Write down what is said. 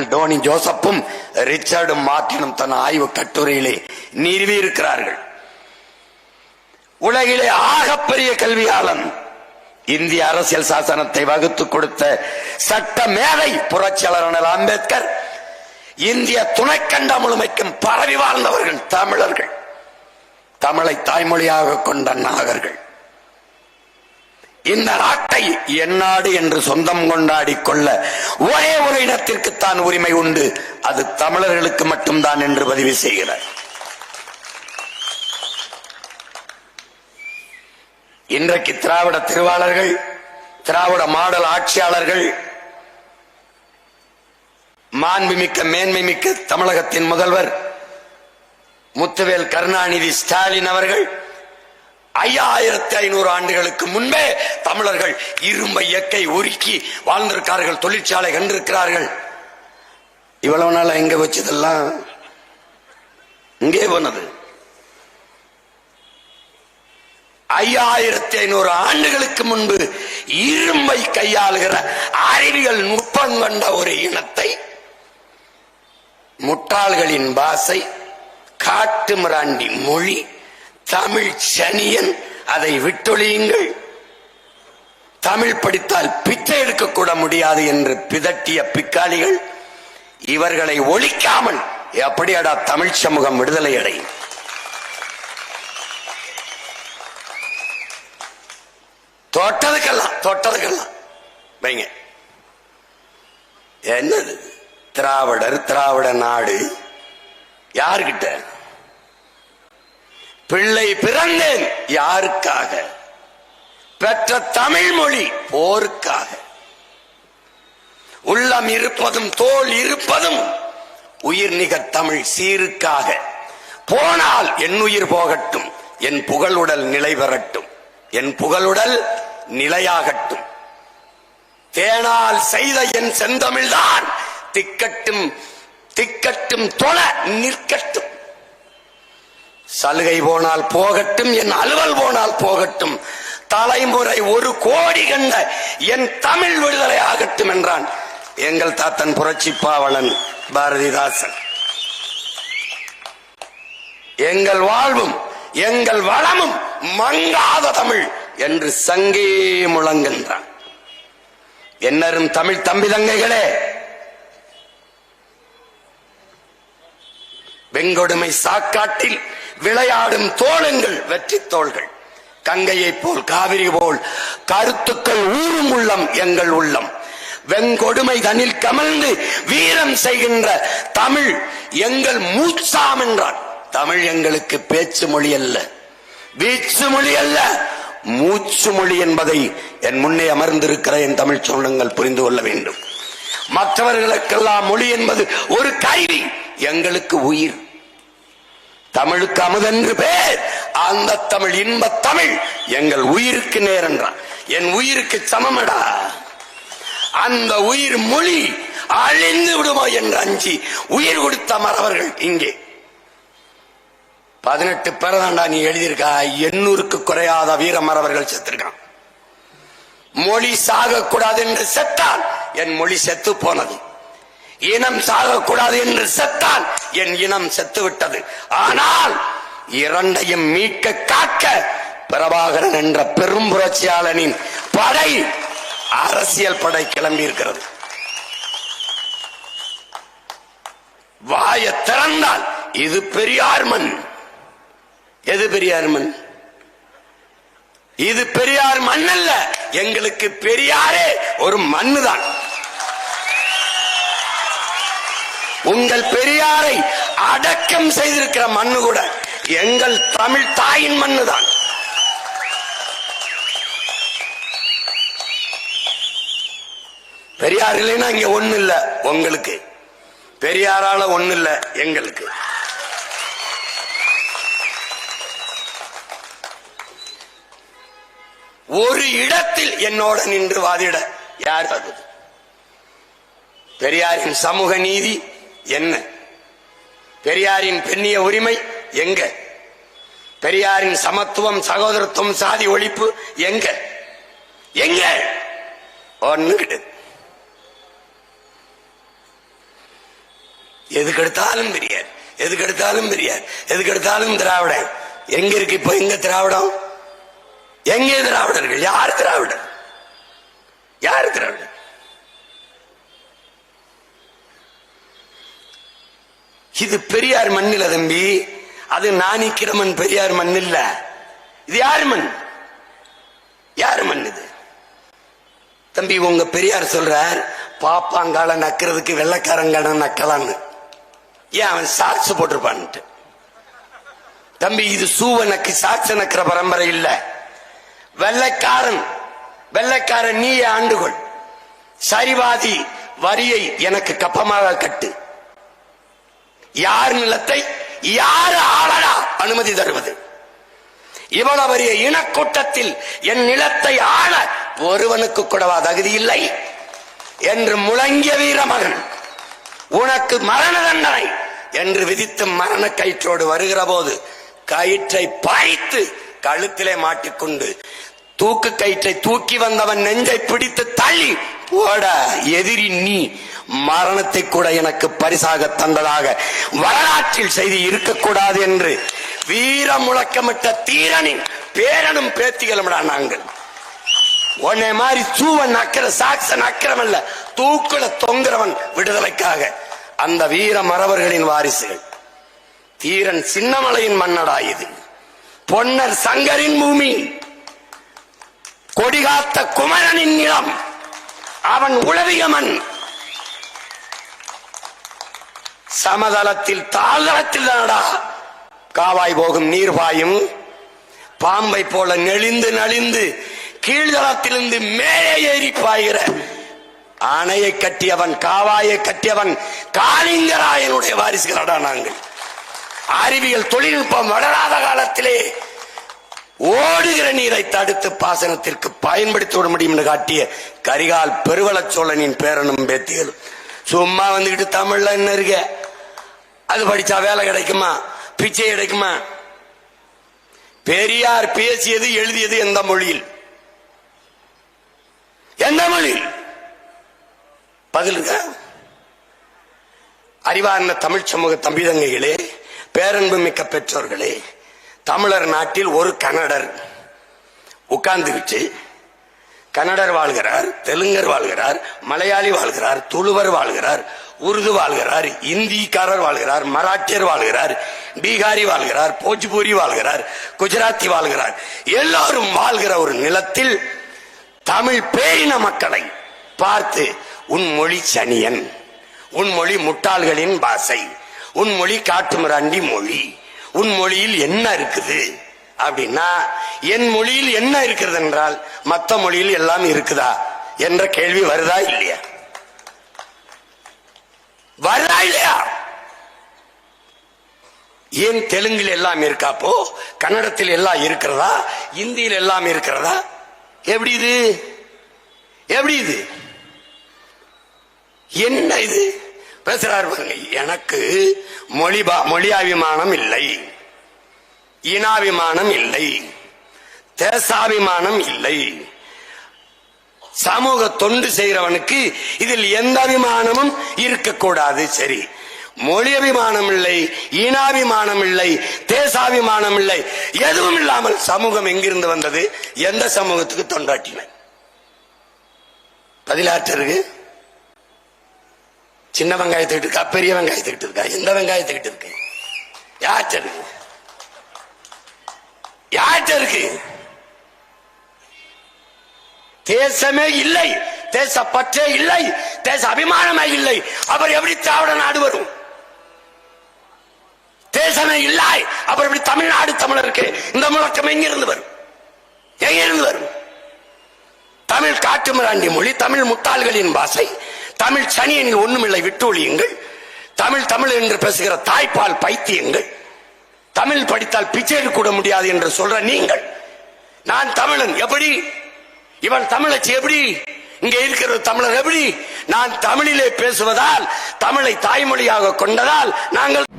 Michael Tony ஜோசப்பும் Richard மார்ட்டினும் தன் ஆய்வு கட்டுரையிலே நிறுவியிருக்கிறார்கள். உலகிலே ஆகப்பெரிய கல்வியாளன் இந்திய அரசியல் சாசனத்தை வகுத்து கொடுத்த சட்ட மேதை புரட்சியாளர் அண்ணல் அம்பேத்கர் இந்திய துணைக்கண்ட முழுமைக்கும் பரவி வாழ்ந்தவர்கள் தமிழர்கள். தமிழை தாய்மொழியாக கொண்ட நாகர்கள். இந்த நாட்டை என்னாடு என்று சொந்தம் கொண்டாடி கொள்ள ஒரே ஒரு இடத்திற்குத்தான் உரிமை உண்டு. அது தமிழர்களுக்கு மட்டும்தான் என்று பதிவு செய்கிறார். இன்றைக்கு திராவிட திருவாளர்கள் திராவிட மாடல் ஆட்சியாளர்கள் மாண்புமிக்க மேன்மை மிக்க தமிழகத்தின் முதல்வர் முத்துவேல் கருணாநிதி ஸ்டாலின் அவர்கள் ஐயாயிரத்தி ஐநூறு ஆண்டுகளுக்கு முன்பே தமிழர்கள் இரும்பை இயற்கை உருக்கி வாழ்ந்திருக்கார்கள் தொழிற்சாலை கண்டிருக்கிறார்கள். இவ்வளவு நாள் எங்க வச்சதெல்லாம் இங்கே போனது. ஐயாயிரத்தி ஐநூறு ஆண்டுகளுக்கு முன்பு இரும்பை கையாளுகிற அறிவியல் நுட்பம் கொண்ட ஒரு இனத்தை முட்டாள்களின் பாசை காட்டு மிராண்டி மொழி தமிழ் சனியன் அதை விட்டொழியுங்கள். தமிழ் படித்தால் பிச்சை எடுக்கக்கூட முடியாது என்று பிதட்டிய பிக்காளிகள் இவர்களை ஒழிக்காமல் எப்படியடா தமிழ் சமூகம் விடுதலை அடையும்? தொட்டதுக்கெல்லாம் தொட்டதுக்கெல்லாம். வைங்க. என்னது? திராவிடர் திராவிட நாடு. யாருக்கிட்ட பிள்ளை பிறந்தேன் யாருக்காக? பெற்ற தமிழ் மொழி போருக்காக. உள்ளம் இருப்பதும் தோல் இருப்பதும் உயிர் நிகர் தமிழ் சீருக்காக. போனால் என் உயிர் போகட்டும் என் புகழுடல் நிலை பெறட்டும் என் புகழுடல் நிலையாகட்டும். தேனால் செய்த என் செந்தமிழ்தான் திக்கட்டும் திக்கட்டும் தொலை நிற்கட்டும். சலுகை போனால் போகட்டும் என் அலுவல் போனால் போகட்டும். தலைமுறை ஒரு கோடி கண்ட என் தமிழ் விடுதலை ஆகட்டும் என்றான் எங்கள் தாத்தன் புரட்சி பாவலன் பாரதிதாசன். எங்கள் வாழ்வும் எங்கள் வளமும் மங்காத தமிழ் என்று சங்கே முழங்குகின்றான். என்னரும் தமிழ் தம்பி தங்கைகளே வெங்கொடுமை சாக்காட்டில் விளையாடும் தோழங்கள் வெற்றி தோள்கள். கங்கையைப் போல் காவிரி போல் கருத்துக்கள் ஊறும் உள்ளம் எங்கள் உள்ளம். வெங்கொடுமை தனில் கமழ்ந்து வீரம் செய்கின்ற தமிழ் எங்கள் மூச்சாம் என்றான். தமிழ் எங்களுக்கு பேச்சு மொழி அல்ல. வீச்சு மொழி அல்ல. மூச்சு மொழி என்பதை என் முன்னே அமர்ந்திருக்கிற என் தமிழ் சொந்தங்கள் புரிந்து கொள்ள வேண்டும். மற்றவர்களுக்கெல்லாம் மொழி என்பது ஒரு கருவி. எங்களுக்கு உயிர். தமிழுக்கு அமுதென்று பேர். அந்த தமிழ் இன்ப தமிழ். எங்கள் உயிருக்கு நேரென்றான் என் உயிருக்கு சமமடா. அந்த உயிர் மொழி அழிந்து விடுமோ என்று அஞ்சி. உயிர் கொடுத்த மறவர்கள் இங்கே. பதினெட்டு பேரதாண்டா நீ எழுதியிருக்கா. எண்ணூறுக்கு குறையாத வீர மறவர்கள் செத்திருக்கான். மொழி சாகக்கூடாது என்று செத்தால் என் மொழி செத்து போனது. இனம் சாகக்கூடாது என்று செத்தால் என் இனம் செத்து விட்டது ஆனால் இரண்டையும் மீட்க காக்க பிரபாகரன் என்ற பெரும் புரட்சியாளனின் படை அரசியல் படை கிளம்பி இருக்கிறது. வாய திறந்தால் இது பெரியார் மண். எது பெரியார் மண்? இது பெரியார் மண் அல்ல எங்களுக்கு பெரியாரே ஒரு மண்ணுதான். உங்கள் பெரியாரை அடக்கம் செய்திருக்கிற மண்ணு கூட எங்கள் தமிழ் தாயின் மண்ணுதான். பெரியார் இல்லைன்னா இங்க ஒண்ணு இல்ல உங்களுக்கு. பெரியாரால ஒண்ணு இல்ல எங்களுக்கு. ஒரு இடத்தில் என்னோட நின்று வாதிட யார் தகுதி? பெரியாரின் சமூக நீதி என்ன? பெரியாரின் பெண்ணிய உரிமை எங்க? பெரியாரின் சமத்துவம் சகோதரத்துவம் சாதி ஒழிப்பு எங்க? எங்க? ஒண்ணு கிடையாது. எதுக்கு எடுத்தாலும் பெரியார் எதுக்கு எடுத்தாலும் பெரியார் எதுக்கு எடுத்தாலும் திராவிடன் எங்க இருக்கு இப்ப எங்க திராவிடம்? எங்கே திராவிடர்கள்? யார் திராவிடர்? யார் திராவிடர்? இது பெரியார் மண் இல்ல தம்பி. அது நாணிக்கிற மண் பெரியார் மண் இல்ல இது யார் மண்? யார் மண் இது? தம்பி உங்க பெரியார் சொல்றார் பாப்பாங்கால நக்கிறதுக்கு வெள்ளக்காரங்கான நக்கலான்னு. ஏன் அவன் சாட்சு போட்டிருப்பான்ட்டு. தம்பி இது சூவ நக்கு சாட்ச நக்கிற பரம்பரை இல்ல. வெள்ளக்காரன் வெள்ளைக்காரன் நீயே ஆண்டுகொள். சரிவாதி வரியை எனக்கு கப்பமாக கட்டு. யார் நிலத்தை யார் ஆளடா அனுமதி தருவது? இவ்வளவு பெரிய இனக்கூட்டத்தில் என் நிலத்தை ஆள ஒருவனுக்கு கூடவா தகுதி இல்லை? என்று முழங்கிய வீரமகன் உனக்கு மரண தண்டனை என்று விதித்து மரண கயிற்றோடு வருகிற போது கயிற்றை பாய்த்து கழுத்திலே மாட்டிக்கொண்டு தூக்கு கயிற்றை தூக்கி வந்தவன் நெஞ்சை பிடித்து தள்ளி ஓட எதிரி நீ மரணத்தை கூட எனக்கு பரிசாக தந்ததாக வரலாற்றில் செய்தி இருக்கக்கூடாது என்று வீர முழக்கமிட்ட தீரனின் பேரனும் பேத்திகளும்டா நாங்கள். உன்னை மாதிரி சூவன் அக்கிற சாக்சன் அக்கிரம் அல்ல தூக்குல தொங்குறவன் விடுதலைக்காக. அந்த வீர மறவர்களின் வாரிசுகள். தீரன் சின்னமலையின் மன்னடா இது. பொன்னர் சங்கரின் பூமி. கொடிகாத்த குமரனின் நிலம். அவன் உளவியமன். சமதளத்தில் தாழ்தளத்தில் தானடா. காவாய் போகும் நீர் பாயும். பாம்பை போல நெளிந்து நலிந்து கீழ்தளத்திலிருந்து மேலே ஏறி பாய்கிற அணையை கட்டியவன் காவாயை கட்டியவன் காளிங்கராயனுடைய வாரிசுகளடா நாங்கள். அறிவியல் தொழில்நுட்பம் வளராத காலத்திலே ஓடுகிற நீரை தடுத்து பாசனத்திற்கு பயன்படுத்தி விட முடியும் என்று காட்டிய கரிகால் பெருவள சோழனின் பேரனும் பேத்திகளும் சும்மா வந்துகிட்டு தமிழ்ல என்ன இருக்க? அது படிச்சா வேலை கிடைக்குமா? பிச்சை கிடைக்குமா? பெரியார் பேசியது எழுதியது எந்த மொழியில்? எந்த மொழியில்? பதில் இருக்க? அறிவார்ந்த தமிழ் சமூக தம்பிதங்கைகளே பேரன்பு மிக்க பெற்றோர்களே தமிழர் நாட்டில் ஒரு கன்னடர். உட்கார்ந்துகிட்டு கன்னடர் வாழ்கிறார் தெலுங்கர் வாழ்கிறார் மலையாளி வாழ்கிறார் துளுவர் வாழ்கிறார் உருது வாழ்கிறார் இந்திக்காரர் வாழ்கிறார் மராட்டியர் வாழ்கிறார் பீகாரி வாழ்கிறார் போஜ்பூரி வாழ்கிறார் குஜராத்தி வாழ்கிறார். எல்லாரும் வாழ்கிற ஒரு நிலத்தில் தமிழ் பேரின மக்களை பார்த்து உன் மொழி சனியன் உன் மொழி முட்டாள்களின் பாசை உன் மொழி காட்டுமிராண்டி மொழி. உன் மொழியில் என்ன இருக்குது? அப்படின்னா என் மொழியில் என்ன இருக்கிறது என்றால் மத்த மொழியில் எல்லாம் இருக்குதா? என்ற கேள்வி வருதா இல்லையா? வருதா இல்லையா? ஏன் தெலுங்கில் எல்லாம் இருக்காப்போ கன்னடத்தில் எல்லாம் இருக்கிறதா? இந்தியில் எல்லாம் இருக்கிறதா? எப்படி இது? எப்படி இது? என்ன இது? பேசுறாரு பாருங்க. எனக்கு மொழி மொழியாபிமானம் இல்லை. இனாபிமானம் இல்லை. தேசாபிமானம் இல்லை. சமூக தொண்டு செய்கிறவனுக்கு இதில் எந்த அபிமானமும் இருக்கக்கூடாது. சரி. மொழி அபிமானம் இல்லை இனாபிமானம் இல்லை தேசாபிமானம் இல்லை எதுவும் இல்லாமல் சமூகம் எங்கிருந்து வந்தது? எந்த சமூகத்துக்கு தொண்டாட்டின பதிலாற்று சின்ன வெங்காயத்துக்கிட்டு இருக்கா பெரிய வெங்காயத்துக்கிட்டு இருக்கா எந்த வெங்காயத்துக்கிட்டு இருக்கு யார்கிட்ட இருக்கு? யார்கிட்ட இருக்கு? தேசமே இல்லை தேச பற்றே இல்லை தேச அபிமானமே இல்லை. அவர் எப்படி திராவிட நாடு வரும்? தேசமே இல்லை அப்புறம் எப்படி தமிழ்நாடு தமிழருக்கு இந்த முழக்கம் எங்கிருந்து வரும்? எங்கிருந்து வரும்? தமிழ் காட்டுமிராண்டி மொழி தமிழ் முட்டாள்களின் பாசை தமிழ் சனியனில் ஒண்ணுமில்லை விட்டொழியுங்கள் தமிழ் தமிழ் என்று பேசுகிற தாய்ப்பால் பைத்தியங்கள். தமிழ் படித்தால் பிச்சை கூட முடியாது என்று சொல்ற நீங்கள். நான் தமிழன் எப்படி? இவன் தமிழச்சி எப்படி? இங்க இருக்கிற தமிழர் எப்படி? நான் தமிழிலே பேசுவதால் தமிழை தாய்மொழியாக கொண்டதால் நாங்கள்